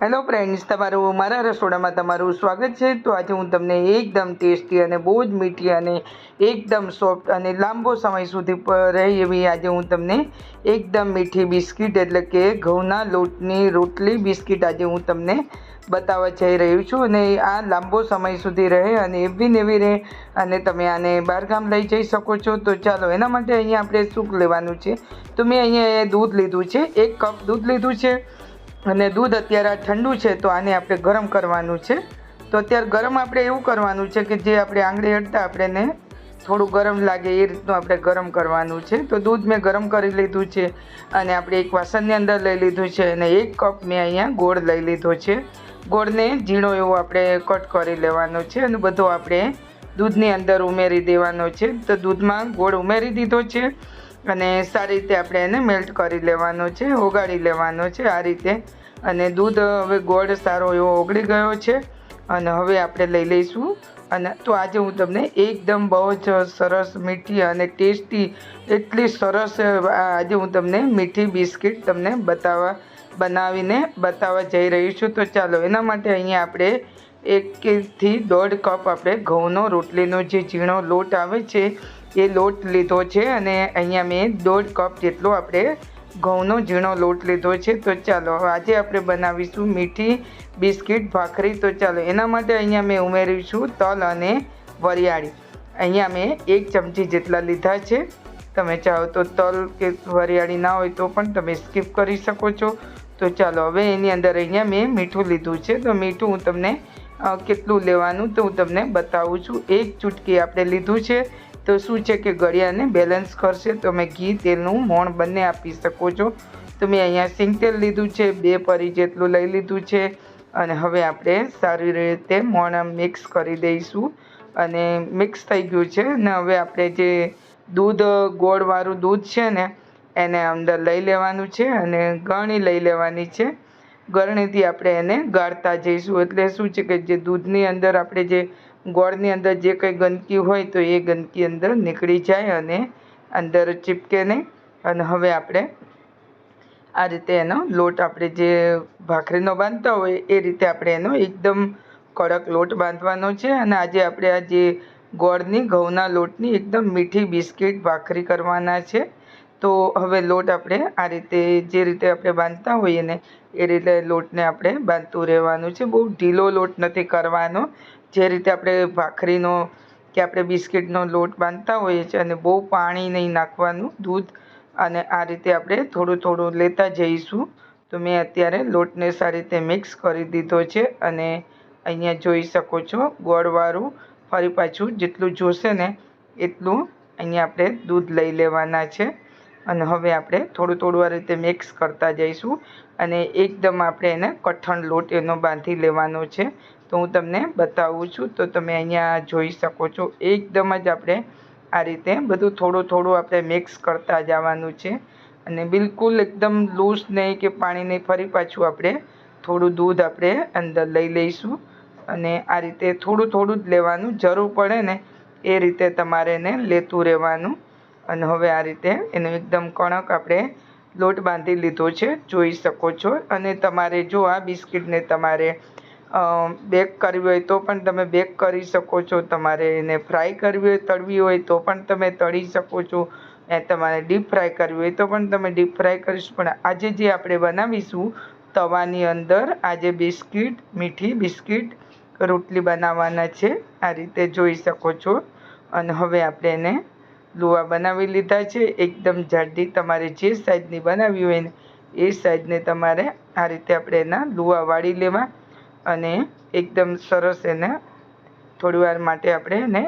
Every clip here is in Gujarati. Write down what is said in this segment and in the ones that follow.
હેલો ફ્રેન્ડ્સ તમારું, મારા રસોડામાં તમારું સ્વાગત છે. તો આજે હું તમને એકદમ ટેસ્ટી અને બહુ જ મીઠી અને એકદમ સોફ્ટ અને લાંબો સમય સુધી રહે એવી આજે હું તમને એકદમ મીઠી બિસ્કિટ એટલે કે ઘઉંના લોટની રોટલી બિસ્કિટ આજે હું તમને બતાવવા જઈ રહ્યું છું અને આ લાંબો સમય સુધી રહે અને એવી ને એવી રહે અને તમે આને બહારગામ લઈ જઈ શકો છો. તો ચાલો, એના માટે અહીંયા આપણે શું લેવાનું છે. તો મેં અહીંયા દૂધ લીધું છે, એક કપ દૂધ લીધું છે. અને દૂધ અત્યારે આ ઠંડુ છે, તો આને આપણે ગરમ કરવાનું છે. તો અત્યારે ગરમ આપણે એવું કરવાનું છે કે જે આપણે આંગળી અડતા આપણે થોડું ગરમ લાગે એ રીતનું આપણે ગરમ કરવાનું છે. તો દૂધ મેં ગરમ કરી લીધું છે અને આપણે એક વાસણની અંદર લઈ લીધું છે અને એક કપ મેં અહીંયા ગોળ લઈ લીધો છે. ગોળને ઝીણો એવો આપણે કટ કરી લેવાનો છે અને બધો આપણે દૂધની અંદર ઉમેરી દેવાનો છે. તો દૂધમાં ગોળ ઉમેરી દીધો છે. અને સારી રીતે આપણે એને મેલ્ટ કરી લેવાનો છે, ઓગાળી લેવાનો છે આ રીતે. અને દૂધ હવે ગોળ સારો એવો ઓગળી ગયો છે. અને હવે આપણે લઈ લઈશું. અને તો આજે હું તમને એકદમ બહુ જ સરસ મીઠી અને ટેસ્ટી, એટલી સરસ, આજે હું તમને મીઠી બિસ્કિટ તમને બતાવવા, બનાવીને બતાવવા જઈ રહી છું. તો ચાલો, એના માટે અહીંયા આપણે એકથી દોઢ કપ આપણે ઘઉંનો રોટલીનો જે ઝીણો લોટ આવે છે એ લોટ લીધો છે અને અહીંયા મેં દોઢ કપ જેટલો આપણે ઘઉંનો ઝીણો લોટ લીધો છે. તો ચાલો આજે આપણે બનાવીશું મીઠી બિસ્કિટ ભાખરી. તો ચાલો, એના માટે અહીંયા મેં ઉમેરીશું તલ અને વરિયાળી. અહીંયા મેં એક ચમચી જેટલા લીધા છે. તમે ચાહો તો તલ કે વરિયાળી ના હોય તો પણ તમે સ્કીપ કરી શકો છો. તો ચાલો, હવે એની અંદર અહીંયા મેં મીઠું લીધું છે. તો મીઠું હું તમને કેટલું લેવાનું તો હું તમને બતાવું છું. એક ચૂટકી આપણે લીધું છે. તો શું છે કે ગળિયાને બેલેન્સ કરશે? તમે ઘી, તેલનું મોણ બંને આપી શકો છો. તો મેં અહીંયા સિંગ તેલ લીધું છે, બે પરી જેટલું લઈ લીધું છે. અને હવે આપણે સારી રીતે મોણ મિક્સ કરી દઈશું. અને મિક્સ થઈ ગયું છે. ને હવે આપણે જે દૂધ, ગોળવાળું દૂધ છે ને, એને અંદર લઈ લેવાનું છે અને ગરણી લઈ લેવાની છે. ગરણીથી આપણે એને ગાળતા જઈશું. એટલે શું છે કે જે દૂધની અંદર આપણે જે ગોળની અંદર જે કંઈ ગંદકી હોય તો એ ગંદકી અંદર નીકળી જાય અને અંદર ચીપકે નહીં. અને હવે આપણે આ રીતે એનો લોટ આપણે જે ભાખરીનો બાંધતા હોય એ રીતે આપણે એનો એકદમ કડક લોટ બાંધવાનો છે. અને આજે આપણે આ જે ગોળની, ઘઉંના લોટની એકદમ મીઠી બિસ્કિટ ભાખરી કરવાના છે. તો હવે લોટ આપણે આ રીતે જે રીતે આપણે બાંધતા હોઈએ ને એ રીતે લોટને આપણે બાંધતું રહેવાનું છે. બહુ ઢીલો લોટ નથી કરવાનો. જે રીતે આપણે ભાખરીનો કે આપણે બિસ્કિટનો લોટ બાંધતા હોઈએ છીએ અને બહુ પાણી નહીં નાખવાનું દૂધ અને આ રીતે આપણે થોડું થોડું લેતા જઈશું. તો મેં અત્યારે લોટને સારી રીતે મિક્સ કરી દીધો છે અને અહીંયા જોઈ શકો છો ગોળવાળું ફરી પાછું જેટલું જોશે ને એટલું અહીંયા આપણે દૂધ લઈ લેવાના છે. અને હવે આપણે થોડું થોડું આ રીતે મિક્સ કરતા જઈશું અને એકદમ આપણે એને કઠણ લોટ એનો બાંધી લેવાનો છે. તો હું તમને બતાવું છું. તો તમે અહીંયા જોઈ શકો છો. એકદમ જ આપણે આ રીતે બધું થોડું થોડું આપણે મિક્સ કરતા જવાનું છે. અને બિલકુલ એકદમ લૂઝ નહીં કે પાણી નહીં, ફરી પાછું આપણે થોડું દૂધ આપણે અંદર લઈ લઈશું. અને આ રીતે થોડું થોડું જ લેવાનું. જરૂર પડે ને એ રીતે તમારે એને લેતું રહેવાનું. અને હવે આ રીતે એનો એકદમ કણક આપણે લોટ બાંધી લીધો છે. જોઈ શકો છો. અને તમારે જો આ બિસ્કિટને તમારે બેક કરવી હોય તો પણ તમે બેક કરી શકો છો. તમારે એને ફ્રાય કરવી હોય, તળવી હોય તો પણ તમે તળી શકો છો. એ તમારે ડીપ ફ્રાય કરવી હોય તો પણ તમે ડીપ ફ્રાય કરીશું. પણ આજે જે આપણે બનાવીશું, તવાની અંદર આજે બિસ્કિટ, મીઠી બિસ્કિટ રોટલી બનાવવાના છે. આ રીતે જોઈ શકો છો. અને હવે આપણે એને લુવા બનાવી લીધા છે. એકદમ જાડી તમારે જે સાઈઝની બનાવી હોય ને, એ સાઈઝને તમારે આ રીતે આપણે એના લુવા વાળી લેવા. અને એકદમ સરસ એને થોડી વાર માટે આપણે એને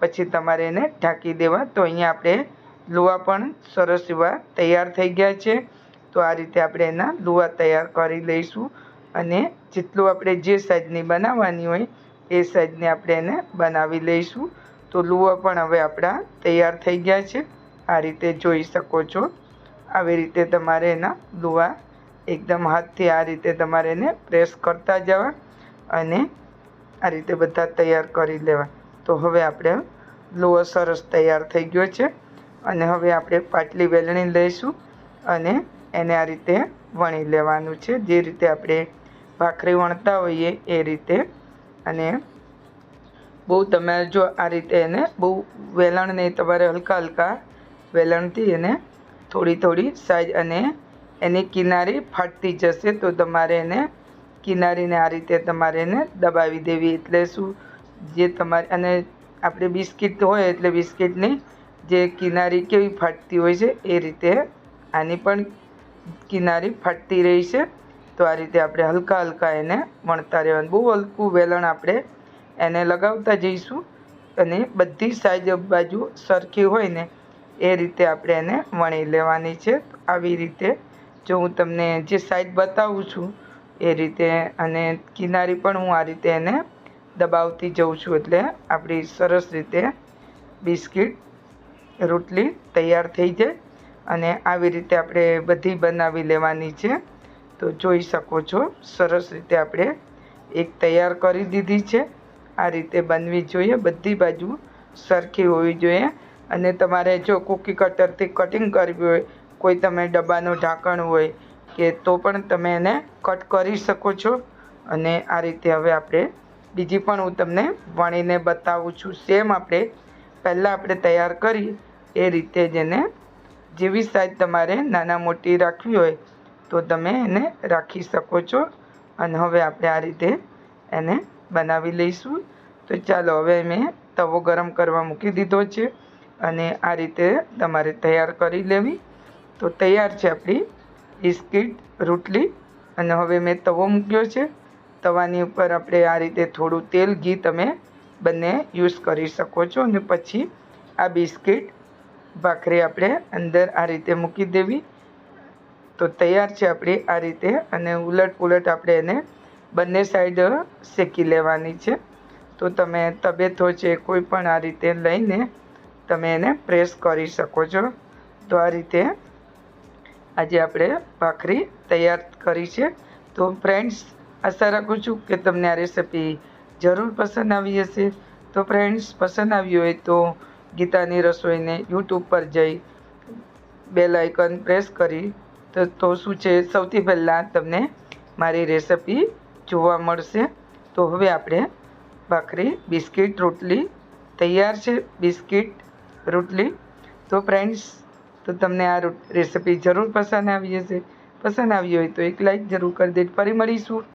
પછી તમારે એને ઢાંકી દેવા. તો અહીંયા આપણે લુવા પણ સરસ એવા તૈયાર થઈ ગયા છે. તો આ રીતે આપણે એના લુવા તૈયાર કરી લઈશું. અને જેટલું આપણે જે સાઈઝની બનાવવાની હોય એ સાઈઝની આપણે એને બનાવી લઈશું. તો લુવા પણ હવે આપણા તૈયાર થઈ ગયા છે. આ રીતે જોઈ શકો છો. આવી રીતે તમારે એના લુવા એકદમ હાથથી આ રીતે તમારે એને પ્રેસ કરતા જવા અને આ રીતે બધા તૈયાર કરી લેવા. તો હવે આપણે લોહો સરસ તૈયાર થઈ ગયો છે અને હવે આપણે પાટલી વેલણી લઈશું અને એને આ રીતે વણી લેવાનું છે. જે રીતે આપણે ભાખરી વણતા હોઈએ એ રીતે. અને બહુ તમે જો આ રીતે એને બહુ વેલણને તમારે હલકા હલકા વેલણથી એને થોડી થોડી સાઈઝ અને એની કિનારી ફાટતી જશે તો તમારે એને કિનારીને આ રીતે તમારે એને દબાવી દેવી. એટલે શું? જે તમારે, અને આપણે બિસ્કિટ હોય એટલે બિસ્કિટની જે કિનારી કેવી ફાટતી હોય છે, એ રીતે આની પણ કિનારી ફાટતી રહી છે. તો આ રીતે આપણે હલકા હલકા એને વણતા રહેવાનું. બહુ હલકું વેલણ આપણે એને લગાવતા જઈશું અને બધી સાઈજ બાજુ સરખી હોય ને એ રીતે આપણે એને વણી લેવાની છે. આવી રીતે જો હું તમને જે સાઈડ બતાવું છું, એ રીતે અને કિનારી પણ હું આ રીતે એને દબાવતી જઉં છું એટલે આપણી સરસ રીતે બિસ્કિટ, રોટલી તૈયાર થઈ જાય અને આવી રીતે આપણે બધી બનાવી લેવાની છે. તો જોઈ શકો છો, સરસ રીતે આપણે એક તૈયાર કરી દીધી છે. આ રીતે બનવી જોઈએ, બધી બાજુ સરખી હોવી જોઈએ અને તમારે જો કૂકી કટરથી કટિંગ કરવી હોય કોઈ તમે ડબ્બાનું ઢાંકણ હોય કે તો પણ તમે એને કટ કરી શકો છો. અને આ રીતે હવે આપણે બીજી પણ હું તમને વણીને બતાવું છું. સેમ આપણે પહેલાં આપણે તૈયાર કરી એ રીતે જ એને જેવી સાઈઝ તમારે નાના મોટી રાખવી હોય તો તમે એને રાખી શકો છો. અને હવે આપણે આ રીતે એને બનાવી લઈશું. તો ચાલો હવે મેં તવો ગરમ કરવા મૂકી દીધો છે. અને આ રીતે તમારે તૈયાર કરી લેવી. તો તૈયાર છે આપણી બિસ્કિટ, રોટલી. અને હવે મેં તવો મૂક્યો છે. તવાની ઉપર આપણે આ રીતે થોડું તેલ, ઘી તમે બંને યુઝ કરી શકો છો. અને પછી આ બિસ્કિટ ભાખરી આપણે અંદર આ રીતે મૂકી દેવી. તો તૈયાર છે આપણી આ રીતે અને ઉલટ પુલટ આપણે એને બંને સાઈડ શેકી લેવાની છે. તો તમે તબેથો છે, કોઈ પણ આ રીતે લઈને તમે એને પ્રેસ કરી શકો છો. તો આ રીતે આજે આપણે ભાખરી તૈયાર કરી છે. તો ફ્રેન્ડ્સ આશા રાખું છું કે તમને આ રેસીપી જરૂર પસંદ આવી હશે. તો ફ્રેન્ડ્સ પસંદ આવી હોય તો ગીતાની રસોઈને યુટ્યુબ પર જઈ બેલ આઇકન પ્રેસ કરી તો તો શું છે? સૌથી પહેલાં તમને મારી રેસિપી જોવા મળશે. તો હવે આપણે ભાખરી, બિસ્કિટ, રોટલી તૈયાર છે. બિસ્કિટ, રોટલી. તો ફ્રેન્ડ્સ તો તમને આ રેસિપી જરૂર પસંદ આવી હશે. પસંદ આવી હોય તો એક લાઈક જરૂર કરી દેજો ફરી મળીશું.